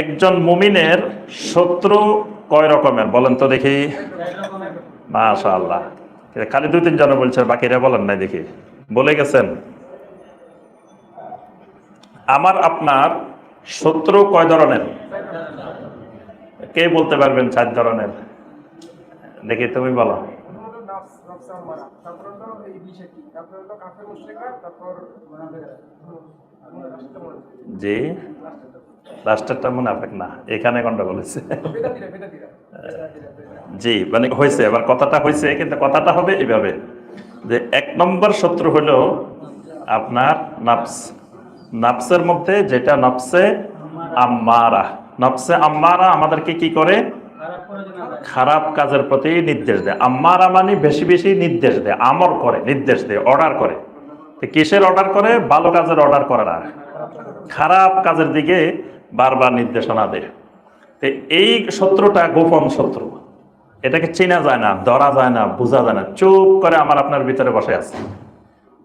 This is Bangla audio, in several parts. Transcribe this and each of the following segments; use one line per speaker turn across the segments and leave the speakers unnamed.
একজন মুমিনের শত্রু কয় রকমের? বলেন তো দেখি। মাশা আল্লাহ খালি দুই তিনজন বলছে বাকিরা বলেন নাই দেখি। বলে গেছেন, আমার, আপনার শত্রু কয় ধরনের? কে বলতে পারবেন চার ধরনের? দেখি তুমি বলো। জি। লাস্টেরটা মুনাফেক না এখানে গন্ডগোল হয়েছে। জি মানে হয়েছে এবার কথাটা হয়েছে কিন্তু কথাটা হবে এইভাবে যে এক নম্বর শত্রু হলো আপনার নাফস। নাফসের মধ্যে যেটা নফসে আম্মারা। নফসে আম্মারা আমাদেরকে কি করে? খারাপ কাজের প্রতি নির্দেশ দেয়। আম্মারা মানে বেশি বেশি নির্দেশ দেয় আমর করে নির্দেশ দেয় অর্ডার করে। কিসের অর্ডার করে? ভালো কাজের অর্ডার করে না খারাপ কাজের দিকে বারবার নির্দেশনা দেয়। তো এই শত্রুটা গোপন শত্রু। এটাকে চেনা যায় না, ধরা যায় না, বোঝা যায় না, চুপ করে আমার আপনার ভিতরে বসে আছে।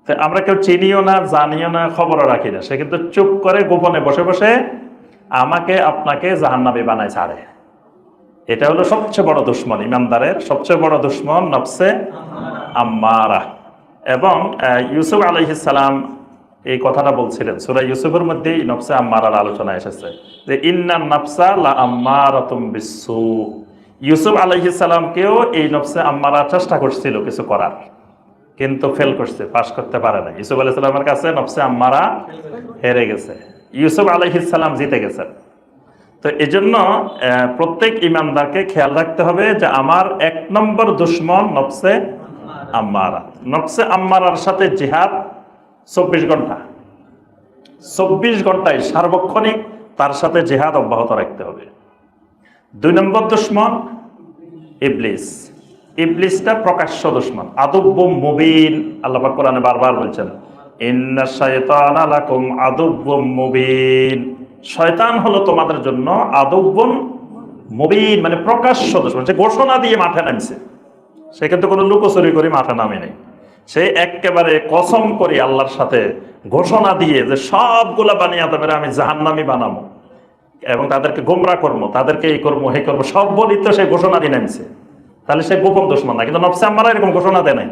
তো আমরা কেউ চিনিও না, জানিও না, খবরও রাখি না। সে কিন্তু চুপ করে গোপনে বসে বসে আমাকে, আপনাকে জাহান্নাবি বানায় ছাড়ে। এটা হলো সবচেয়ে বড় দুশ্মন, ইমানদারের সবচেয়ে বড় দুশ্মন নফসে আম্মারা। এবং ইউসুফ আলহিসাল্লাম এই কথাটা বলছিলেন। সুরা ইউসুফের মধ্যেই নফসে আম্মারার আলোচনা এসেছে। যে, ইন্না নফসা লা আম্মারাতুম বিসু ইউসুফ আলহিসাল্লামকেও এই নফসে আম্মারা চেষ্টা করছিল কিছু করার। কিন্তু ফেল করছে, পাশ করতে পারে না ইউসুফ আলাইসাল্লামের কাছে নফসে আম্মারা হেরে গেছে। ইউসুফ আলহিসাল্লাম জিতে গেছেন। তো এই জন্য প্রত্যেক ইমানদারকে খেয়াল রাখতে হবে যে, আমার এক নম্বর দুশ্মন নফসে আম্মারা। নফসে আম্মারার সাথে জিহাদ চব্বিশ ঘণ্টা চব্বিশ ঘন্টায় সার্বক্ষণিক তার সাথে জেহাদ অব্যাহত রাখতে হবে। দুই নম্বর দুশ্মন, ইবলিস। ইবলিসটা প্রকাশ্য দুশ্মন। আদব্য মুবিন, আল্লাহ কোরআনে বারবার বলছেন মুবিন। শয়তান হলো তোমাদের জন্য আদব্বুন মুবিন মানে প্রকাশ্য দুশ্মন। সে ঘোষণা দিয়ে মাঠে নামছে। সে কিন্তু কোনো লুকোচুরি করে মাঠে নামে নেই। সে একেবারে কসম করি আল্লাহর সাথে ঘোষণা দিয়ে যে সবগুলা বানিয়ে আদমের আমি জাহান্নামি বানাবো। এবং তাদেরকে গোমরা করব, তাদেরকে এই করব হে করব, সব বলি তো সে ঘোষণা দিয়ে নামছে। তাহলে সে গোপন দুশ্মন না, কিন্তু নফসে আমরা এরকম ঘোষণা দেয় নাই।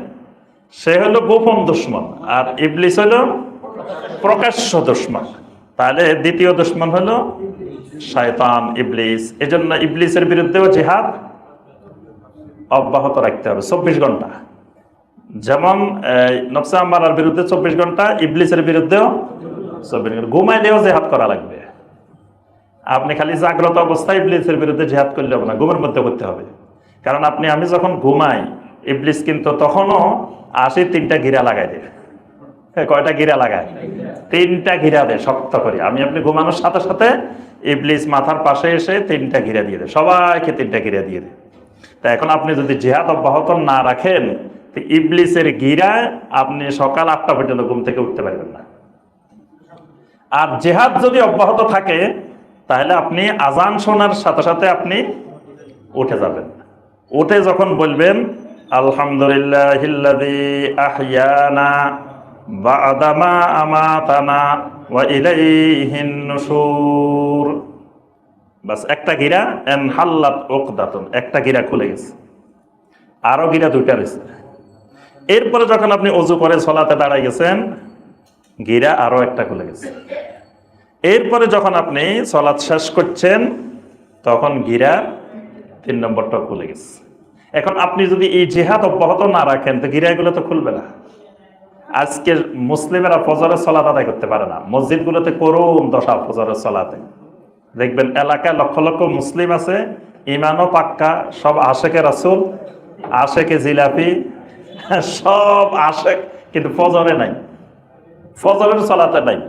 সে হলো গোপন দুশ্মন, আর ইবলিস হলো প্রকাশ্য দুশ্মন। তাহলে দ্বিতীয় দুশ্মন হলো শয়তান, ইবলিস। এজন্য ইবলিসের বিরুদ্ধেও জিহাদ অব্যাহত রাখতে হবে, চব্বিশ ঘণ্টা। যেমন নকশা আম্মারার বিরুদ্ধে চব্বিশ ঘণ্টা ইবলিসের বিরুদ্ধেও চব্বিশ ঘণ্টা। ঘুমাই ঘুমাইলেও জেহাদ করা লাগবে। আপনি খালি জাগ্রত অবস্থায় ইবলিসের বিরুদ্ধে জেহাদ করলে হবে না ঘুমের মধ্যে করতে হবে। কারণ আপনি আমি যখন ঘুমাই ইবলিস কিন্তু তখনও আসি তিনটা ঘিরা লাগাই দেয়। হ্যাঁ, কয়টা ঘিরা লাগায়? তিনটা ঘিরা দেয় শক্ত করে। আমি আপনি ঘুমানোর সাথে সাথে ইবলিস মাথার পাশে এসে তিনটা ঘিরা দিয়ে দেয়। সবাইকে তিনটা ঘিরা দিয়ে দেয়। তা এখন আপনি যদি জেহাদ অব্যাহত না রাখেন তো ইবলিসের গিরায় আপনি সকাল আটটা পর্যন্ত ঘুম থেকে উঠতে পারবেন না। আর জেহাদ যদি অব্যাহত থাকে, তাহলে আপনি আজান শোনার সাথে সাথে আপনি উঠে যাবেন। উঠে যখন বলবেন আলহামদুলিল্লাহ ইলাইহিন একটা গিরা একটা গিরা খুলে গেছে। আরও গিরা দুইটা রয়েছে। এরপরে যখন আপনি অজু করে সলাতে দাঁড়াই গেছেন, গিরা আরও একটা খুলে গেছে। এরপরে যখন আপনি সলাৎ শেষ করছেন, তখন গিরা তিন নম্বরটা খুলে গেছে। এখন আপনি যদি এই জেহাদ অব্যাহত না রাখেন, তো গিরাগুলো তো খুলবে না। আজকে মুসলিমেরা ফজরের সলাত আদায় করতে পারে না। মসজিদগুলোতে করুন দশা ফজরের সলাতে। দেখবেন এলাকায় লক্ষ লক্ষ মুসলিম আছে ইমানও পাক্কা, সব আশেকে রাসুল, আশেকে জিলাপি সব আশেক কিন্তু ফজরে নাই। ফজরের সলাতে নাই।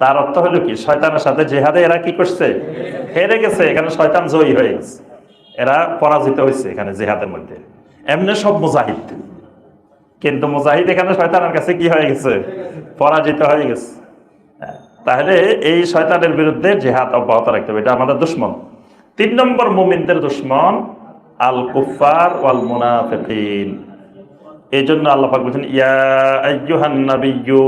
তার অর্থ হলো কি শয়তানের সাথে জেহাদে এরা কি করছে? হেরে গেছে এখানে শয়তান জয়ী হয়ে গেছে। এরা পরাজিত হয়েছে এখানে জেহাদের মধ্যে। এমনি সব মুজাহিদ। কিন্তু মুজাহিদ এখানে শয়তানের কাছে কি হয়ে গেছে? পরাজিত হয়ে গেছে। হ্যাঁ, তাহলে এই শয়তানের বিরুদ্ধে জেহাদ অব্যাহত রাখতে হবে এটা আমাদের দুশ্মন। তিন নম্বর মুমিনদের দুশ্মন আল কুফার ওয়াল মুনাফিকিন এই জন্য আল্লাহ পাক বলছেন, ইয়া আইয়ুহান নাবিয়্যু,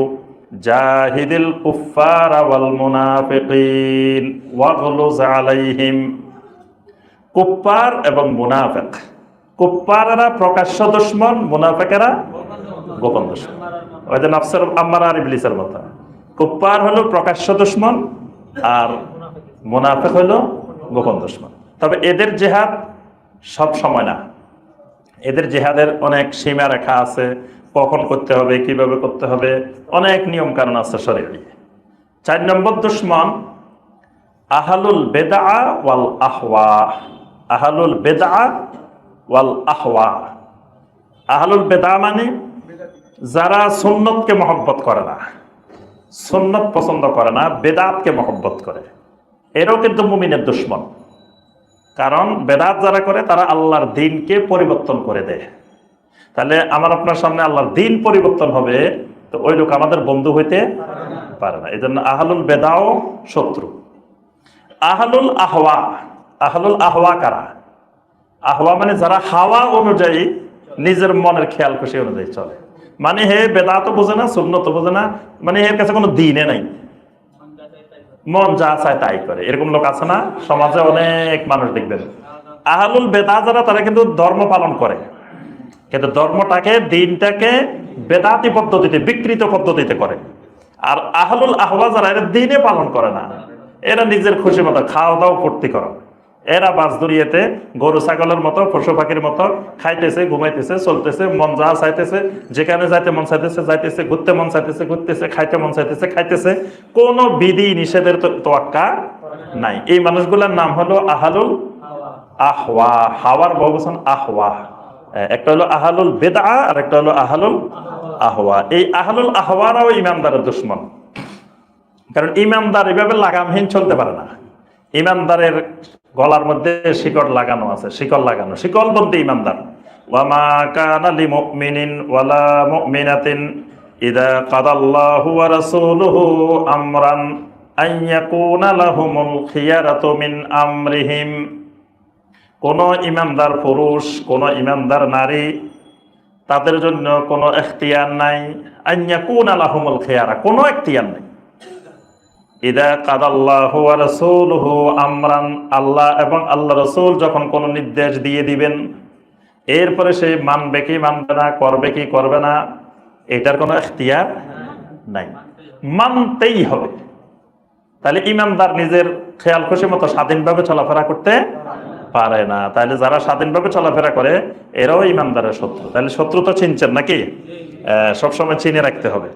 জাহিদিল কুফার ওয়াল মুনাফিকিন ওয়াগলুজ আলাইহিম। কুফার এবং মুনাফিক কুফারেরা প্রকাশ্য দুশ্মন, মুনাফিকেরা গোপন দুশ্মন। ওই যে নফসের আম্মারা আর ইবলিসের মতো। কুফার হলো প্রকাশ্য দুশ্মন আর মুনাফেক হলো গোপন দুশ্মন। তবে এদের জেহাদ সব সময় না। এদের জেহাদের অনেক সীমা রেখা আছে কখন করতে হবে, কীভাবে করতে হবে, অনেক নিয়ম কারণ আছে শরীরে চার নম্বর দুশ্মন, আহালুল বেদা ওয়াল আহওয়া। আহালুল বেদা ওয়াল আহওয়া। আহালুল বেদা মানে যারা সুন্নতকে মহব্বত করে না, সুন্নত পছন্দ করে না বেদাতকে মহব্বত করে। এরও কিন্তু মুমিনের দুশ্মন। কারণ বেদাত যারা করে, তারা আল্লাহর দিনকে পরিবর্তন করে দেয়। তাহলে আমার আপনার সামনে আল্লাহর দিন পরিবর্তন হবে, তো ওই লোক আমাদের বন্ধু হইতে পারে না। এই জন্য আহলুল বেদাও শত্রু। আহলুল আহওয়া আহলুল আহওয়া কারা? আহওয়া মানে যারা হাওয়া অনুযায়ী নিজের মনের খেয়াল খুশি অনুযায়ী চলে। মানে হে বেদা তো বোঝে না শূন্য তো বোঝে না মানে এর কাছে কোনো দিনে নাই। মন যা চায় তাই করে। এরকম লোক আছে না? সমাজে অনেক মানুষ দেখবেন। আহলুল বেদা যারা, তারা কিন্তু ধর্ম পালন করে। কিন্তু ধর্মটাকে, দিনটাকে বেদাতি পদ্ধতিতে, বিকৃত পদ্ধতিতে করে। আর আহলুল আহওয়া যারা, এরা দিনে পালন করে না। এরা নিজের খুশি মতো খাওয়া দাওয়া, ফুর্তি করে। এরা বাস দড়িয়েতে গরু, ছাগলের মতো, পশু পাখির মতো খাইতেছে, ঘুমাইতেছে, চলতেছে, মন যা চাইতেছে, যেখানে যাইতে মন চাইতেছে, যাইতেছে, ঘুরতে মন চাইতেছে, ঘুরতেছে, খাইতে মন চাইতেছে, খাইতেছে, কোনো বিধি নিষেধের তোয়াক্কা নাই। এই মানুষগুলোর নাম হলো আহালুল আহওয়া। হাওয়ার বহুবচন আহওয়া। একটা হলো আহালুল বেদা আর একটা হলো আহালুল আহওয়া। এই আহালুল আহওয়ারাও ইমানদারের দুশ্মন। কারণ ইমানদার এভাবে লাগামহীন চলতে পারে না। ইমানদারের গলার মধ্যে শিকড় লাগানো আছে, শিকড় লাগানো শিকল বলতে ইমানদার। ওয়ামা কানা লিমুমিনিন ওয়ালা মুমিনাতিন ইদা কাদাল্লাহু ওয়া রাসূলুহু আমরান আন ইয়াকুনা লাহুমুল খিয়ারাতু মিন আমরিহিম। কোন ইমানদার পুরুষ, কোন ইমানদার নারী তাদের জন্য কোনো এখতিয়ার নাই। আন ইয়াকুনা লাহুমুল খিয়ারা, কোনো এখতিয়ার নাই। ইদা কাদাল্লাহু ওয়া রাসূলুহু আমরান, আল্লাহ এবং আল্লাহ রাসূল যখন কোনো নির্দেশ দিয়ে দিবেন, এরপরে সে মানবে কি মানবে না, করবে কি করবে না, এটার কোনো এখতিয়ার নাই। মানতেই হবে। তাহলে ইমানদার নিজের খেয়াল খুশি মতো স্বাধীনভাবে চলাফেরা করতে পারে না। তাহলে যারা স্বাধীনভাবে চলাফেরা করে, এরাও ইমানদারের শত্রু। তাহলে শত্রু তো চিনছেন নাকি? সবসময় চিনে রাখতে হবে।